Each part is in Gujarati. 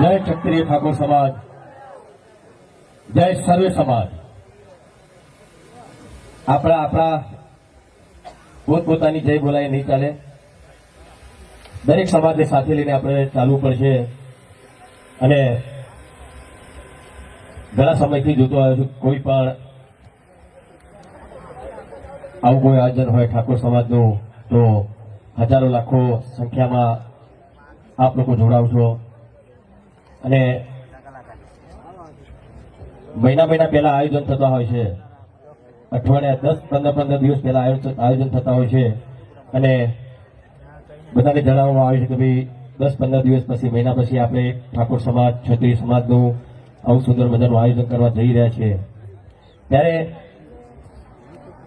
જય ક્ષત્રિય ઠાકોર સમાજ, જય સર્વે સમાજ. આપણા આપણા પોતપોતાની જય બોલાય નહીં ચાલે. દરેક સમાજને સાથે લઈને આપણે ચાલવું પડશે. અને ઘણા સમયથી જોતો આવ્યો છું, કોઈ પણ આવું કોઈ આયોજન હોય ઠાકોર સમાજનું, તો હજારો લાખો સંખ્યામાં આપ લોકો જોડાવશો. અને મહિના મહિના પહેલા આયોજન થતા હોય છે. અઠવાડિયા દસ, પંદર પંદર દિવસ પહેલા આયોજન થતા હોય છે. અને બધાને જણાવવામાં આવે છે કે ભાઈ, દસ, પંદર દિવસ પછી, મહિના પછી આપણે ઠાકોર સમાજ, ક્ષત્રિય સમાજનું આવું સુંદર મજાનું આયોજન કરવા જઈ રહ્યા છીએ. ત્યારે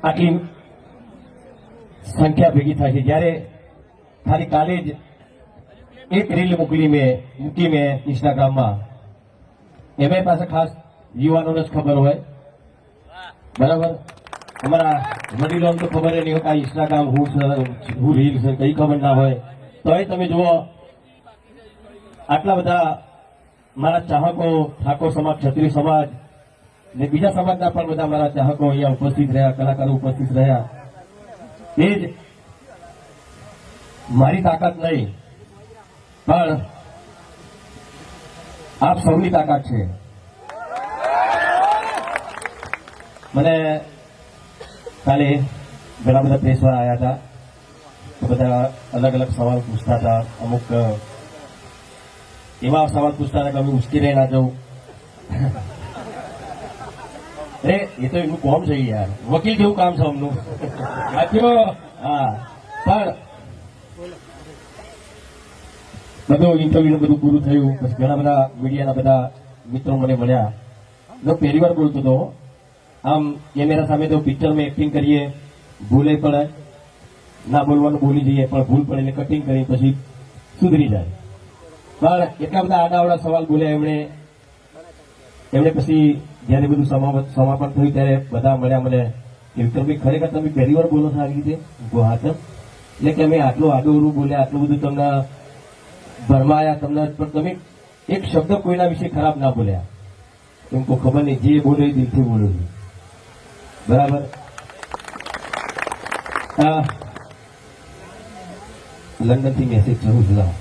આટલી સંખ્યા ભેગી થાય છે. જ્યારે ખાલી કાલે જ એક રીલ મોકલી મેં મૂકી મેં ઇન્સ્ટાગ્રામમાં. એમાં પાસે ખાસ યુવાનોને જ ખબર હોય. બરાબર? અમારા વડીલોને તો ખબર નહીં હોય ઇન્સ્ટાગ્રામ હું હું રીલ છે, કઈ ખબર ના હોય. તોય તમે જુઓ, આટલા બધા મારા ચાહકો, ઠાકોર સમાજ, ક્ષત્રિય સમાજ ને બીજા સમાજના પણ બધા મારા ચાહકો અહીંયા ઉપસ્થિત રહ્યા, કલાકારો ઉપસ્થિત રહ્યા. એ જ મારી તાકાત નહીં. પણ આપ સૌની તાકાત છે. મને કાલે ઘણા બધા પ્રેસવાળા આવ્યા હતા. તો બધા અલગ અલગ સવાલ પૂછતા હતા. અમુક એવા સવાલ પૂછતા હતા કે અમે ઉશ્કેરાઈ ના જવું અરે એ તો એમનું કોમ છે યાર. વકીલ જેવું કામ છે અમનું. હા. પણ બધું ઇન્ટરવ્યુ બધું પૂરું થયું. પછી ઘણા બધા મીડિયાના બધા મિત્રો મને મળ્યા. હું પહેલી વાર બોલતો હતો. આમ કેમેરા સામે તો પિક્ચરમાં એક્ટિંગ કરીએ. ભૂલે પડે ના બોલવાનું બોલી જઈએ, પણ ભૂલ પડે એટલે કટિંગ કરી પછી સુધરી જાય. પણ એટલા બધા આડાવડા સવાલ બોલ્યા એમણે. એમણે પછી જ્યારે બધું સમાપન થયું ત્યારે બધા મળ્યા મને કે, વિક્રમભાઈ, ખરેખર તમે પહેલી વાર બોલો છો આવી રીતે? હું એટલે કે અમે આટલું આડું બોલ્યા, આટલું બધું તમને ભરમાયા તમને પણ તમે એક શબ્દ કોઈના વિશે ખરાબ ના બોલ્યા. એમ કોઈ ખબર નહીં, જે બોલે એ દિલથી બોલો છો. બરાબર? લંડનથી મેસેજ જરૂર લાવો.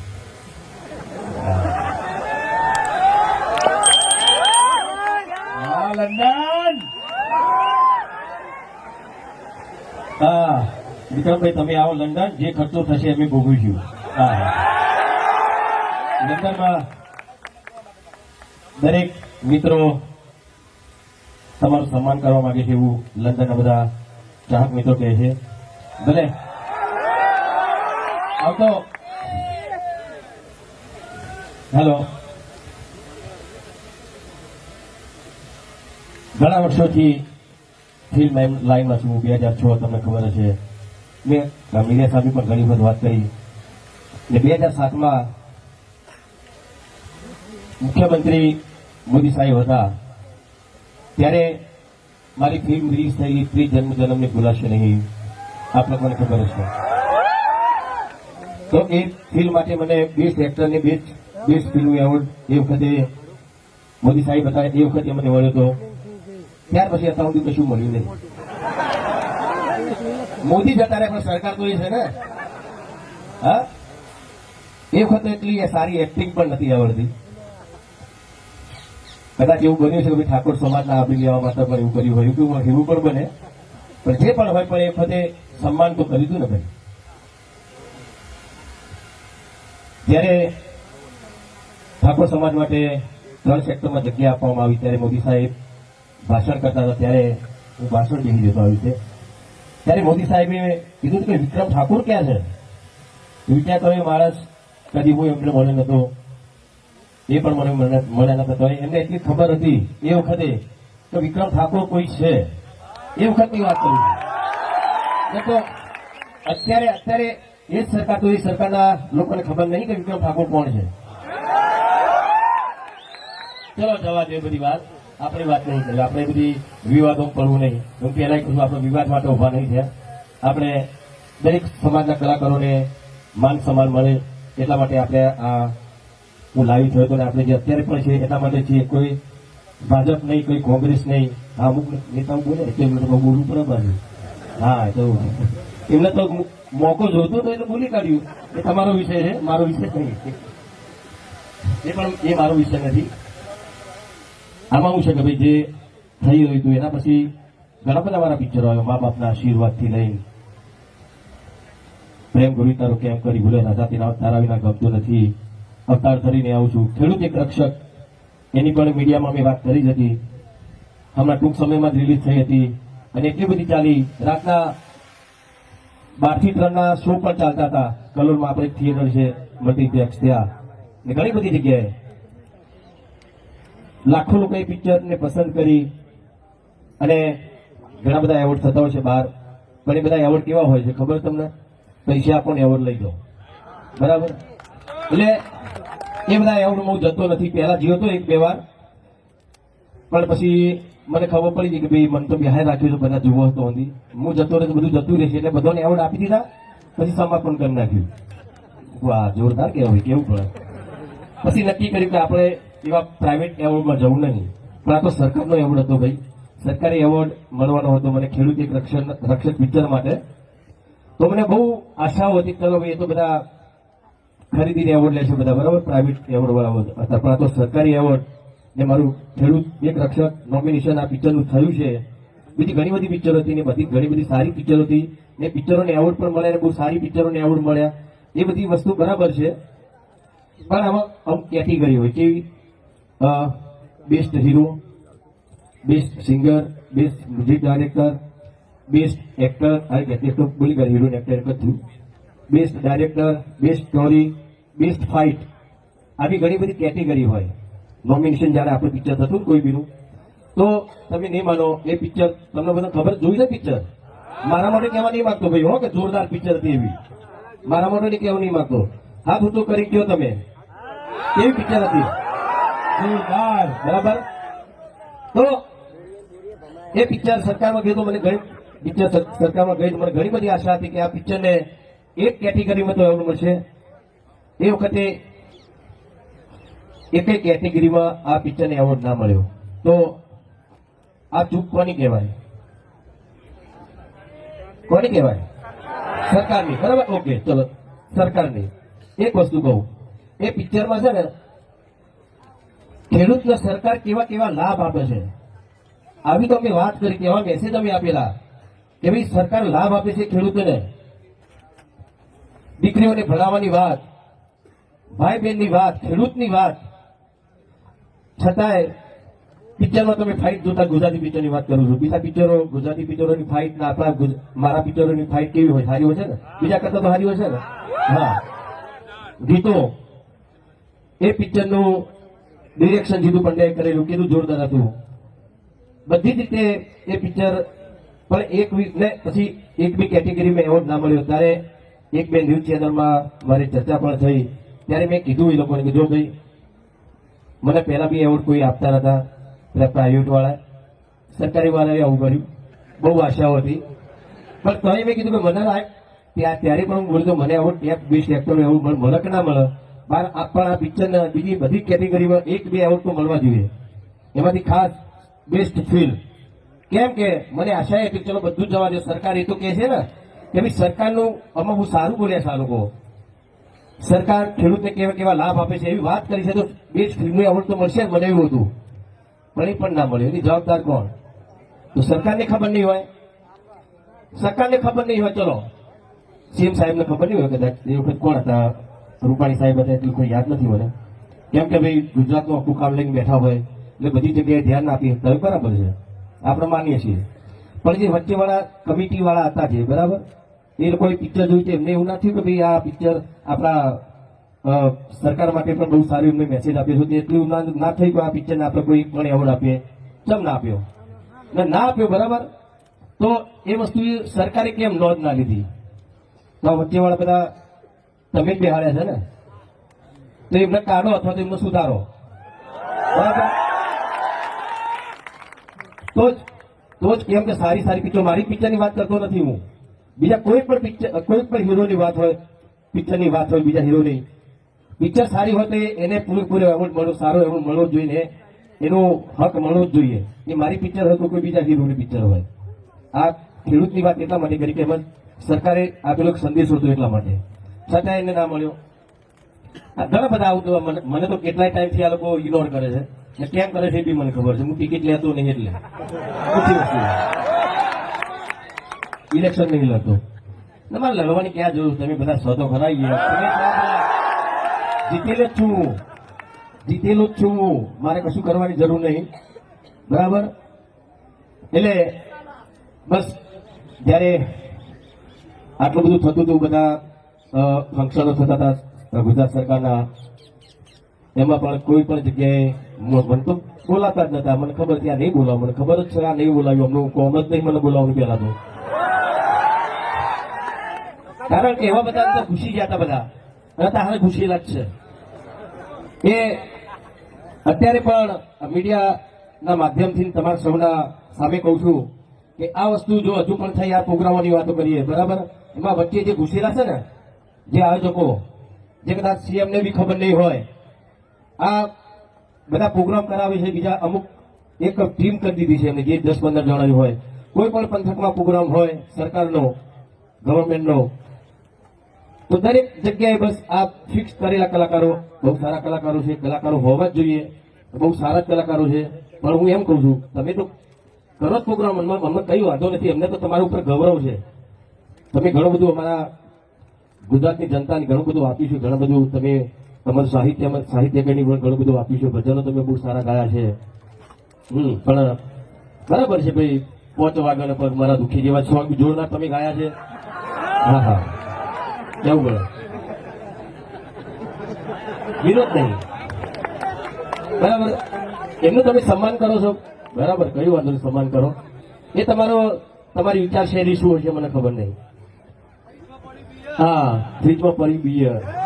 લંડન! હા વિક્રમભાઈ તમે આવો લંડન, જે ખર્ચો થશે અમે ભોગવીશું. હા. લંડનમાં દરેક મિત્રો તમારું સન્માન કરવા માંગે છે એવું લંડનના બધા ચાહક મિત્રો કહે છે. ભલે. આવતો. હેલો. ઘણા વર્ષોથી ફિલ્મ લાઈનમાં છું. બે હજાર છ તમને ખબર હશે. મેં મીડિયા સાથે પણ ઘણી વખત વાત કરી. ને બે હજાર સાતમાં મુખ્યમંત્રી મોદી સાહેબ હતા, ત્યારે મારી ફિલ્મ રિલીઝ થયેલી પ્રી જન્મ જન્મને ભૂલાશે નહીં. આપ લોકોને ખબર હશે. તો એ ફિલ્મ માટે મને બેસ્ટ એક્ટરને બેસ્ટ બેસ્ટ ફિલ્મ એવોર્ડ એ વખતે મોદી સાહેબ હતા, એ વખતે મને મળ્યો હતો. ત્યાર પછી અત્યાર સુધી કશું મળ્યું નહીં. મોદી જતા રહે પણ સરકાર તો એ છે ને. હા? એ વખતે એટલી સારી એક્ટિંગ પણ નથી આવડતી. કદાચ એવું બન્યું છે કે ઠાકોર સમાજના આપી લેવા માટે પણ એવું કર્યું હોય, એવું એવું પણ બને. પણ જે પણ હોય, પણ એ વખતે સન્માન તો કરી દીધું ને ભાઈ. ત્યારે ઠાકોર સમાજ માટે ત્રણ સેક્ટરમાં જગ્યા આપવામાં આવી, ત્યારે મોદી સાહેબ ભાષણ કરતા હતા, ત્યારે હું ભાષણ જેવી જતો આવ્યું છે. ત્યારે મોદી સાહેબે કીધું કે વિક્રમ ઠાકોર ક્યાં છે? વિચાર કર્યો માણસ કદી હું એમને મળ્યો નતો. એ પણ મને મળ્યા નતા તો એમને એટલી ખબર હતી એ વખતે કે વિક્રમ ઠાકોર કોઈ છે. એ વખતની વાત કરું છું. તો અત્યારે અત્યારે એ જ સરકાર તો એ સરકારના લોકોને ખબર નહીં કે વિક્રમ ઠાકોર કોણ છે. ચલો, જવા દે બધી વાત. આપણે વાત નહીં કરી આપણે બધી વિવાદો પડવું નહીં. હું પહેલા કહું આપણે વિવાદ માટે ઊભા નહીં થયા. આપણે દરેક સમાજના કલાકારોને માન સન્માન મળે એટલા માટે આપણે આ હું લાવી જોયો હતો આપણે જે અત્યારે પણ છે, એના માટે છે કોઈ ભાજપ નહીં, કોઈ કોંગ્રેસ નહીં હા અમુક નેતાઓ બોલે તો એમને તો બોલવું બરાબર હા તો એમને તો મોકો જોતો તો એટલે બોલી કાઢ્યું. એ તમારો વિષય છે, મારો વિષય નહીં. એ પણ, એ મારો વિષય નથી. આમાં શું છે કે ભાઈ જે થઈ રહ્યું હતું એના પછી ઘણા બધા મારા પિક્ચરો આવ્યા મા બાપના આશીર્વાદથી લઈને. પ્રેમ ગુરુ તારો કેમ કરી ભૂલે રાજા તારા વિના ગમતો નથી. અવતાર ધરીને આવું છું. ખેડૂત એક રક્ષક. એની પણ મીડિયામાં મેં વાત કરી જ હતી. હમણાં ટૂંક સમયમાં જ રિલીઝ થઈ હતી. અને એટલી બધી ચાલી. રાતના બારથી ત્રણના ત્રણ શો પણ ચાલતા હતા. કલોલમાં આપણે થિયેટર છે મલ્ટીપ્લેક્સ ત્યાં. ઘણી બધી જગ્યાએ. લાખો લોકોએ પિક્ચરને પસંદ કરી. અને ઘણા બધા એવોર્ડ થતા હોય છે બહાર. પણ એ બધા એવોર્ડ કેવા હોય છે ખબર તમને? પૈસા પણ એવોર્ડ લઈ જાઓ. બરાબર? એટલે એ બધા એવું હું જતો નથી. પહેલા જીવતો એક બે વાર. પણ પછી મને ખબર પડી ગઈ કે ભાઈ, મને તો બિહાર રાખ્યું છે, બધા જુઓ હતો હું જતો રહે બધું જતું રહેશે એટલે બધાને એવોર્ડ આપી દીધા, પછી સમાપન કરી નાખ્યું. વાહ, જોરદાર કહેવાય કેવું પડે. પછી નક્કી કર્યું કે આપણે એવા પ્રાઇવેટ એવોર્ડમાં જવું નહીં. પણ આ તો સરકારનો એવોર્ડ હતો, ભાઈ. સરકારી એવોર્ડ મળવાનો હતો, મને ખેડૂત એક રક્ષણ, રક્ષક પિક્ચર માટે. તો મને બહુ આશાઓ હતી ચલો ભાઈ, એ તો બધા ખરીદીને એવોર્ડ લેશે બધા, બરાબર? પ્રાઇવેટ એવોર્ડ વાળા હતા પણ તો સરકારી એવોર્ડ ને મારું ખેડૂત, એક રક્ષક નોમિનેશન આ પિક્ચરનું થયું છે. બીજી ઘણી બધી પિક્ચરો હતી ને બધી ઘણી બધી સારી પિક્ચરો હતી. ને પિક્ચરોને એવોર્ડ પણ મળ્યા ને બહુ સારી પિક્ચરોને એવોર્ડ મળ્યા. એ બધી વસ્તુ બરાબર છે. પણ આમાં અમુક કેટેગરી હોય કેવી best hero best singer best music director best actor આ એક્ટર બોલી ગયા હીરો એક્ટર એક જ થયું. Best director best story best fight આવી ઘણી બધી કેટેગરી હોય. નોમિનેશન જ્યારે આપણું પિક્ચર થતું કોઈ બીનું તો તમે નહીં માનો, એ પિક્ચર તમને બધા ખબર જોઈ છે પિક્ચર મારા માટે કહેવા નહીં માંગતો ભાઈ, હો કે જોરદાર પિક્ચર હતી એવી. મારા માટે નહીં કહેવા નહીં માંગતો. હા, ભૂતો કરી ગયો તમે? કેવી પિક્ચર હતી? જોરદાર, બરાબર? તો એ પિક્ચર સરકારમાં ગયું તો મને ઘણી પિક્ચર સરકારમાં ગઈ તો મને ઘણી બધી આશા હતી કે આ પિક્ચરને એક કેટેગરીમાં તો એવોર્ડ મળશે એ વખતે એક કેટેગરીમાં આ પિક્ચરને એવોર્ડ ના મળ્યો. તો આ ચૂક કોની કહેવાય? કોની કહેવાય? સરકારની. બરાબર? ઓકે, ચલો. સરકારની. એક વસ્તુ કહું. એ પિક્ચરમાં છે ને, ખેડૂતને સરકાર કેવા કેવા લાભ આપે છે. આવી તો અમે વાત કરી કેવા મેસેજ અમે આપેલા કે ભાઈ સરકાર લાભ આપે છે ખેડૂતોને. દીકરીઓને ભણાવવાની વાત ભાઈ બહેનની વાત, ખેડૂતની વાત. છતાંય પિક્ચરમાં તમે ફાઇટ જોતા ગુજરાતી પિક્ચરની વાત કરું છું. બીજા પિક્ચરો, ગુજરાતી પિક્ચરોની ફાઇટ ના આપણા મારા પિક્ચરોની ફાઇટ કેવી હોય? સારી હોય છે ને? બીજા કરતા તો સારી હોય છે ને? હા. ગીતો. એ પિક્ચરનું ડિરેક્શન જીતુ પંડ્યાએ કરેલું કેટલું જોરદાર હતું. બધી જ રીતે એ પિક્ચર, પણ એક વીક ને પછી એક બી કેટેગરીમાં એવોર્ડ ના મળ્યો. ત્યારે એક બે ન્યૂઝ ચેનલમાં મારી ચર્ચા પણ થઈ. ત્યારે મેં કીધું એ લોકોને કીધું ભાઈ, મને પહેલા બી એવોર્ડ કોઈ આપતા નતા, પેલા પ્રાઇવેટ વાળા. સરકારી વાળાએ આવું કર્યું. બહુ આશાઓ હતી. પણ તોય મેં કીધું કે મને ત્યારે પણ હું બોલતો મને એવોર્ડ એક બેસ્ટ એક્ટર એવોર્ડ મળે કે ના મળે. બાર પણ પિક્ચરના બીજી બધી કેટેગરીમાં એક, બે એવોર્ડ તો મળવા જોઈએ. એમાંથી ખાસ બેસ્ટ ફિલ્મ કેમ કે મને આશા એ કે ચલો બધું જવા દે. સરકાર એ તો કહે છે ને ભાઈ સરકારનું અમે હું સારું બોલ્યા છે આ લોકો. સરકાર ખેડૂતને કેવા કેવા લાભ આપે છે એવી વાત કરી છે તો બેસ્ટ ફિલ્મનું એવોર્ડ તો મળશે જ મને એવું હતું એ પણ ના મળ્યું. એની જવાબદાર કોણ? તો સરકારને ખબર નહીં હોય. સરકારને ખબર નહીં હોય. ચલો. સીએમ સાહેબને ખબર નહીં હોય કદાચ. એ વખત કોણ હતા? રૂપાણી સાહેબ હતા એટલું કોઈ યાદ નથી મને. કેમ કે ભાઈ ગુજરાતનું આખું કામ લઈને બેઠા હોય. એટલે બધી જગ્યાએ ધ્યાન આપીએ. તો બરાબર છે. આપણે માનીએ છીએ. પણ જે વચ્ચેવાળા કમિટી વાળા હતા જે, બરાબર? એ લોકોએ પિક્ચર જોયું છે. એમને એવું ના કે ભાઈ આ પિક્ચર આપણા સરકાર માટે પણ બહુ સારું એમને મેસેજ આપ્યો છે. એટલું ના થઈ કે આ પિક્ચરને આપણે કોઈ પણ એવોર્ડ આપીએ. કેમ ના આપ્યો? ને ના આપ્યો, બરાબર? તો એ વસ્તુ સરકારે કેમ નોંધ ના લીધી? તો વચ્ચેવાળા બધા તમે જ બેહાડ્યા છે ને? તો એમને કાઢો અથવા તો એમને સુધારો. બરાબર? તો તો જ કેમ કે સારી સારી પિક્ચર મારી પિક્ચરની વાત કરતો નથી હું. બીજા કોઈ પણ પિક્ચર કોઈ પણ હીરોની વાત હોય, પિક્ચરની વાત હોય બીજા હીરોની. પિક્ચર સારી હોય તો એને પૂરેપૂરો એવોર્ડ મળવો સારો એવોર્ડ મળવો જોઈએ એનો હક મળવો જ જોઈએ. એ મારી પિક્ચર હોય તો કોઈ બીજા હીરોની પિક્ચર હોય. આ ખેડૂતની વાત એટલા માટે કરી કે એમાં સરકારે આપેલો સંદેશ હતો એટલા માટે. છતાં એને ના મળ્યો. આ ઘણા બધા આવું મને તો કેટલાય ટાઈમથી આ લોકો ઇગ્નોર કરે છે. કેમ કરે છે એ બી મને ખબર છે. હું ટિકિટ લેતો નહીં એટલે. વસ્તુ ઇલેક્શન નહીં લડતો. તમારે મારે લડવાની ક્યાં જરૂર? તમે બધા સોદો ખરાઈ ગયા. જીતેલો જ છું હું. જીતેલો જ છું હું. મારે કશું કરવાની જરૂર નહીં. બરાબર? એટલે બસ, જ્યારે આટલું બધું થતું હતું, બધા ફંક્શનો થતા હતા ગુજરાત સરકારના, એમાં પણ કોઈ પણ જગ્યાએ મને તો બોલાતા જ નતા. મને ખબર ત્યાં નહીં બોલાવ. મને ખબર જ છે આ નહીં બોલાવ્યું અમને કોમ જ નહીં મને બોલાવવાનું પેલા તો. કારણ કે એવા બધા ઘૂસી ગયા હતા બધા. અને તારે ઘૂસેલા જ છે. એ અત્યારે પણ મીડિયાના માધ્યમથી તમારા સૌના સામે કહું છું કે આ વસ્તુ જો હજુ પણ થઈ આ પ્રોગ્રામોની વાતો કરીએ, બરાબર? એમાં વચ્ચે જે ઘૂસેલા છે ને, જે આયોજકો, જે કદાચ સીએમને બી ખબર નહીં હોય, આ બધા પ્રોગ્રામ કરાવે છે, બીજા અમુક એક ટીમ કરી દીધી છે એમને જે દસ પંદર જણાની હોય, કોઈ પણ પંથકમાં પ્રોગ્રામ હોય, સરકારનો ગવર્મેન્ટનો તો દરેક જગ્યાએ બસ આ ફિક્સ કરેલા કલાકારો, બહુ સારા કલાકારો છે, કલાકારો હોવા જ જોઈએ, બહુ સારા જ કલાકારો છે, પણ હું એમ કહું છું, તમે તો કરો જ પ્રોગ્રામ અમને અમને કઈ વાંધો નથી, અમને તો તમારા ઉપર ગૌરવ છે. તમે ઘણું બધું અમારા ગુજરાતની જનતાને ઘણું બધું આપ્યું છે ઘણું બધું તમે તમારું સાહિત્ય સાહિત્યકરની પણ ઘણું બધું આપ્યું છે. ભજનો તમે બહુ સારા ગાયા છે. હમ, પણ બરાબર છે ભાઈ, પોચ વાગણ પર મારા દુઃખી જેવા સોંગ જોરદાર તમે ગાયા છે. હા હા. કેવું બોલો? વિરોધ નહીં. બરાબર. એમનું તમે સન્માન કરો છો. બરાબર, કયું વાંધો સન્માન કરો. એ તમારો તમારી વિચારશૈલી શું હશે મને ખબર નહીં. હા, ફ્રીજમાં પડી બિયર.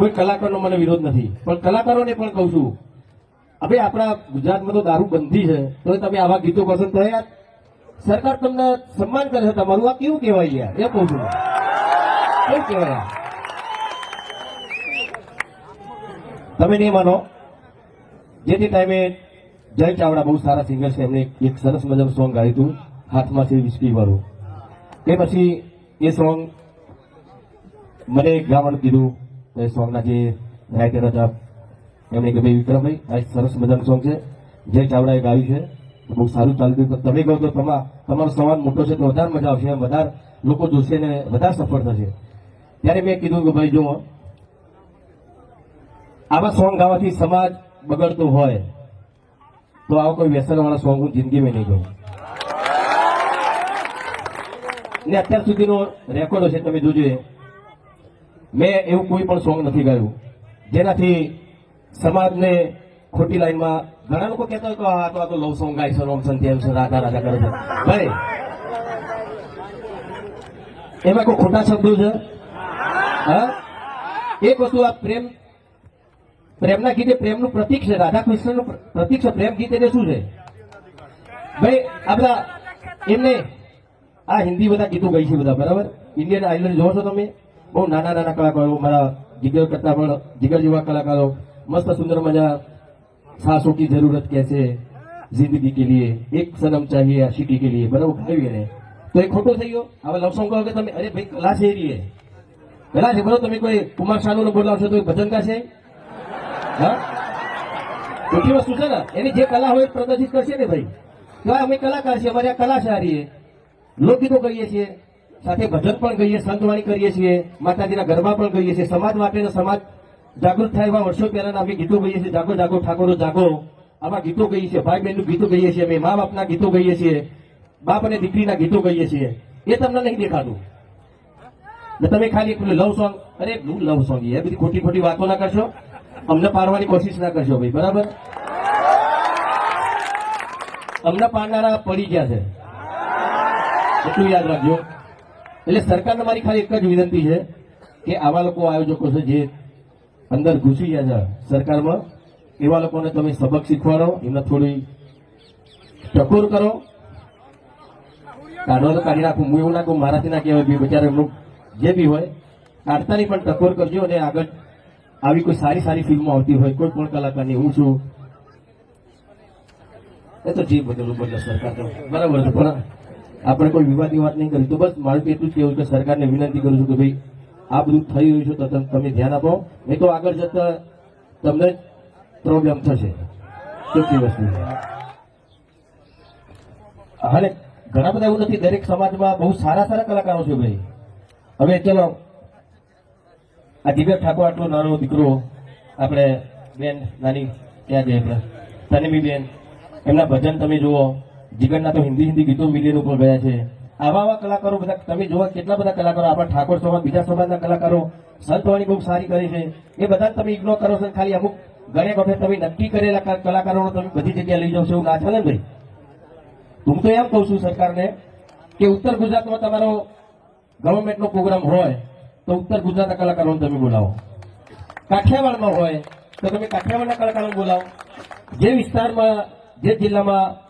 કોઈ કલાકારનો મને વિરોધ નથી. પણ કલાકારોને પણ કહું છું હવે આપણા ગુજરાતમાં તો દારૂ બંધી છે. તો તમે આવા ગીતો પસંદ થયા સરકાર તમને સન્માન કરે છે તમારું. આ કેવું કહેવાય યાર? એ કહું છું. કેવું કહેવાય તમે નહીં માનો? જે ટાઈમે જય ચાવડા બહુ સારા સિંગર છે. એમને એક સરસ મજાનું સોંગ ગાયું હતું, હાથમાં છે વિસ્કી વાળું. એ પછી એ સોંગ મને ગાવાનું કીધું એ સોંગના જે રાઇટર હતા, એમણે કે ભાઈ વિક્રમભાઈ, આ સરસ મજાનું સોંગ છે. જય ચાવડાએ ગાયું છે. બહુ સારું ચાલતું તો તમે કહો તો તમા, તમારો સવાલ મોટો છે તો વધારે મજા આવશે. વધારે લોકો જોશે ને વધારે સફળ થશે. ત્યારે મેં કીધું કે ભાઈ જો આવા સોંગ ગાવાથી સમાજ બગડતો હોય, તો આવા કોઈ વ્યસન વાળા સોંગ હું જિંદગીમાં નહીં જોઉં ને અત્યાર સુધીનો રેકોર્ડો છે, તમે જોજો. મેં એવું કોઈ પણ સોંગ નથી ગાયું. જેનાથી સમાજને ખોટી લાઈનમાં ઘણા લોકો કહેતા હોય કે આ તો આ તો લવ સોંગ ગાય છે, રોમ તેમ છે, રાધા રાધા કરે છે. ભાઈ, એમાં કોઈ ખોટા શબ્દો છે? હા? એક વસ્તુ આ પ્રેમ, પ્રેમના ગીતે પ્રેમનું પ્રતીક છે રાધા કૃષ્ણનું પ્ર- પ્રતીક છે, પ્રેમ ગીત એટલે શું છે? ભાઈ, આ બધા એમને આ હિન્દી બધા ગીતો ગઈ છે બધા, બરાબર? ઇન્ડિયન આઇડલ જોવો છો તમે? બહુ નાના નાના કલાકારો, મારા જીગર કરતા પણ, જીગર જેવા કલાકારો, મસ્ત સુંદર મજા સાસોં કી જરૂરત કહેશે, જિંદગી કે લીએ એક સનમ ચાહીએ આ આશિકી કે લીએ બરાબર ખાવી ને. તો એ ખોટો થઈ ગયો. હવે લવ સોંગ કહો કે તમે, અરે ભાઈ, કલા છે એ કલા છે, બરાબર, તમે કોઈ કુમાર શાનુ બોલાવશો તો ભજનકા છે હા? ખોટી વસ્તુ છે ને, એની જે કલા હોય પ્રદર્શિત કરશે ને ભાઈ. તો અમે કલાકાર છીએ, અમારે કલા સારી લોકગીતો કરીએ છીએ. સાથે ભજન પણ ગઈએ, સંતવાણી કરીએ છીએ, માતાજીના ગરબા પણ કહીએ છીએ. સમાજ માટે ને સમાજ જાગૃત થાય એવા વર્ષો પહેલાના અમે ગીતો ગઈએ છીએ. જાગો જાગો, ઠાકોરો, જાગો. આવા ગીતો ગઈએ છીએ. ભાઈ બહેનનું ગીતો ગઈએ છીએ અમે. મા બાપના ગીતો ગઈએ છીએ. બાપ અને દીકરીના ગીતો ગઈએ છીએ. એ તમને નહીં દેખાતું. તમે ખાલી એક લવ સોંગ અરે હું લવ સોંગ એ બધી ખોટી ખોટી વાતો ના કરશો. અમને પાડવાની કોશિશ ના કરશો ભાઈ. બરાબર? અમને પાડનારા પડી ગયા છે. એટલું યાદ રાખજો. એટલે સરકારને મારી ખાલી એક જ વિનંતી છે કે આવા લોકો આયોજકો છે જે અંદર ઘૂસી ગયા છે સરકારમાં, એવા લોકોને તમે સબક શીખવાડો, એમને થોડી ટકોર કરો. કાઢવા તો કાઢી નાખું. હું એવું નાખું મારાથી ના કહેવાય, બી બચારા એમનું જે બી હોય, કાઢતાની પણ ટકોર કરજો અને આગળ આવી કોઈ સારી સારી ફિલ્મો આવતી હોય, કોઈ પણ કલાકારની, હું છું. એ તો જે બદલું બદલે સરકાર તો. બરાબર છે, પણ આપણે કોઈ વિવાદની વાત નહીં કરી. તો બસ મારું એટલું જ કહેવું કે સરકારને વિનંતી કરું છું કે ભાઈ, આ બધું થઈ રહ્યું છે, તો તમે- ધ્યાન આપો. નહીં તો આગળ જતા તમને પ્રોબ્લેમ થશે. કેટલી વસ્તુ હાલે ઘણા બધા એવું નથી, દરેક સમાજમાં બહુ સારા સારા કલાકારો છે ભાઈ. હવે ચલો, આ દિવ્ય ઠાકોર આટલો નાનો દીકરો, આપણે બેન, નાની, ક્યાં જઈએ આપણે? તનવી બેન, એમના ભજન તમે જુઓ. જીગરના તો હિન્દી હિન્દી ગીતો મિલિયન ઉપર ગયા છે. આવા આવા કલાકારો બધા, તમે જોવા કેટલા બધા કલાકારો, આપણા ઠાકોર સમાજ બીજા સમાજના કલાકારો સંતવાણી બહુ સારી કરી છે. એ બધા તમે ઇગ્નોર કરો છો ખાલી અમુક ઘણી વખત તમે નક્કી કરેલા કલાકારોનો તમે બધી જગ્યાએ લઈ જાઓ છો એવું ના ચાલે ને ભાઈ? હું તો એમ કહું છું સરકારને કે ઉત્તર ગુજરાતમાં તમારો ગવર્મેન્ટનો પ્રોગ્રામ હોય તો ઉત્તર ગુજરાતના કલાકારોને તમે બોલાવો. કાઠિયાવાડમાં હોય તો તમે કાઠિયાવાડના કલાકારોને બોલાવો. જે વિસ્તારમાં, જે જિલ્લામાં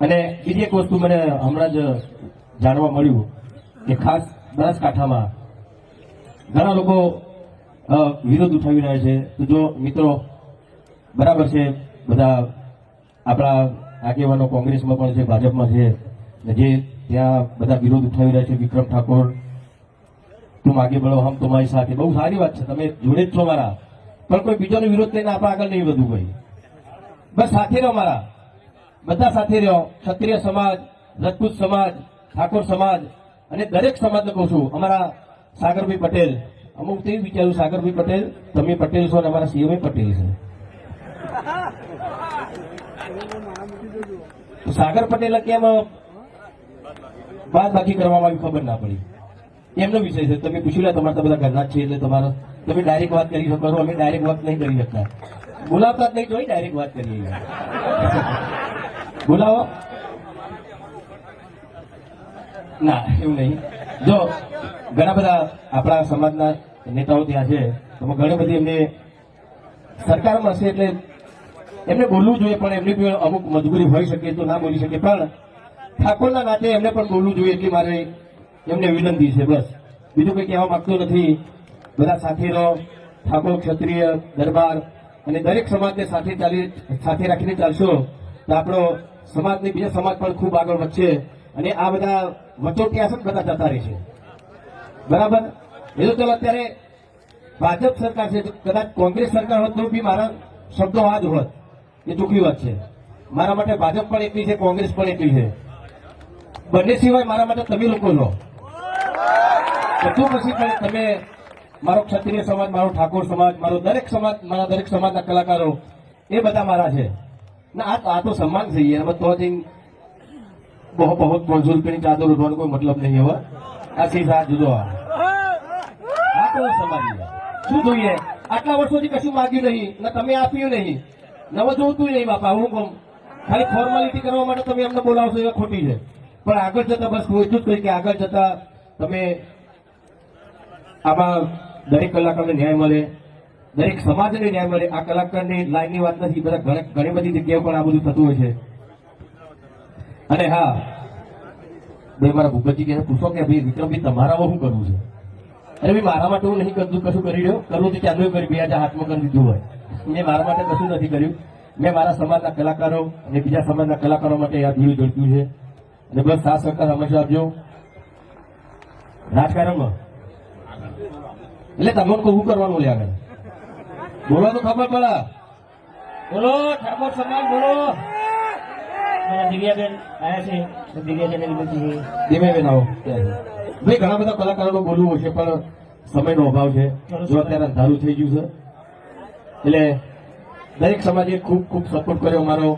અને બીજી એક વસ્તુ મને હમણાં જ જાણવા મળ્યું કે ખાસ બનાસકાંઠામાં ઘણા લોકો વિરોધ ઉઠાવી રહ્યા છે. તો જો મિત્રો, બરાબર છે, બધા આપણા આગેવાનો કોંગ્રેસમાં પણ છે, ભાજપમાં છે જે ત્યાં બધા વિરોધ ઉઠાવી રહ્યા છે, વિક્રમ ઠાકોર, તું આગે બળો હમ તમારી સાથે. બહુ સારી વાત છે, તમે જોડે જ છો મારા. પણ કોઈ બીજોનો વિરોધ લઈને આપણે આગળ નહીં વધવું ભાઈ. બસ સાથે રહો મારા. બધા સાથે રહ્યો. ક્ષત્રિય સમાજ, રાજપૂત સમાજ, ઠાકોર સમાજ અને દરેક સમાજને કહું છું, અમારા સાગરભાઈ પટેલ. અમુક તે વિચાર્યું, સાગરભાઈ પટેલ, તમે પટેલ છો અને અમારા સીએમ પટેલ છે. સાગર પટેલે કેમ બાદ બાકી કરવામાં આવી ખબર ના પડી? એમનો વિષય છે. તમે પૂછી લે, તમારા બધા ઘરના છે એટલે તમારો તમે ડાયરેક્ટ વાત કરી શકો, અમે ડાયરેક્ટ વાત નહીં કરી શકતા. બોલાવતા નહીં જોઈ ડાયરેક્ટ વાત કરીએ. બોલાવો. ના, એવું નહીં. જો, ઘણા બધા આપણા સમાજના નેતાઓ ત્યાં છે, તો ઘણી બધી એમને સરકારમાં હશે એટલે એમને બોલવું જોઈએ, પણ એમની પણ અમુક મજબૂરી હોઈ શકે તો ના બોલી શકે. પણ ઠાકોરના નાતે એમને પણ બોલવું જોઈએ એટલી મારે એમને વિનંતી છે, બસ. બીજું કંઈ કહેવા માંગતો નથી. બધા સાથે રહો. ઠાકોર ક્ષત્રિય, દરબાર અને દરેક સમાજને સાથે ચાલી, સાથે રાખીને ચાલશો. તો આપણો સમાજને બીજા સમાજ પણ ખૂબ આગળ વધશે અને આ બધા વચોટિયા છે બધા જતા રહેશે. બરાબર? એ તો ચાલો અત્યારે ભાજપ સરકાર છે, કદાચ કોંગ્રેસ સરકાર હોત તો બી મારા શબ્દો આ જ હોત. એ દુઃખી વાત છે. મારા માટે ભાજપ પણ એટલી છે, કોંગ્રેસ પણ એટલી છે. બંને સિવાય મારા માટે તમે લોકો લો. બધું પછી પણ તમે, મારો ક્ષત્રિય સમાજ, મારો ઠાકોર સમાજ, મારો દરેક સમાજ, મારા દરેક સમાજના કલાકારો, એ બધા મારા છે. ના, આ તો- સન્માન થઈ ગયા. તો બહુ બહુ પાંચસો રૂપિયાની ચાદર ઉઠવાનો કોઈ મતલબ નહીં હવે. આ સી સાત જુદો આ. તો સમાજ. શું જોઈએ? આટલા વર્ષોથી કશું માગ્યું નહીં. ને તમે આપ્યું નહીં. નવ જોતું નહીં, બાપા. હું કહું, ખાલી ફોર્માલિટી કરવા માટે તમે એમને બોલાવશો એ ખોટી છે. પણ આગળ જતા બસ હું એટલું જ કહીશ કે આગળ જતા તમે આમાં દરેક કલાકારને ન્યાય મળે. દરેક સમાજને ન્યાય મળે. આ કલાકારની લાઈનની વાત નથી, બધા ઘણી બધી જગ્યાએ પણ આ બધું થતું હોય છે. અને હા, ભાઈ, મારા ભૂપતજી કે પૂછો કે ભાઈ, વિક્રમભાઈ, તમારામાં શું કરવું છે? અરે ભાઈ, મારા માટે હું નહીં કરતું, કશું કરી રહ્યો? કરવું તો ચાલુ કરી બે આજે હાથમાં કરી દીધું હોય. મેં મારા માટે કશું નથી કર્યું. મેં મારા સમાજના કલાકારો અને બીજા સમાજના કલાકારો માટે આ ભીડ જોડ્યું છે. અને બસ સાથ સરકાર હંમેશા આપજો. રાજકારણમાં. એટલે તમને કહું કરવાનું લે આગળ? બોલો તો ખબર પડે બોલો ઠાકોર સમાજ બોલો. દિવ્યાબેન આવ્યા છે તો દિવ્યાબેનને વિનંતી છે. ધીમે બેન આવો. ભાઈ ઘણા બધા કલાકારોનો બોલવું છે પણ સમયનો અભાવ છે. જો અત્યારે અંધારું થઈ ગયું છે. એટલે દરેક સમાજે ખૂબ ખૂબ સપોર્ટ કર્યો મારો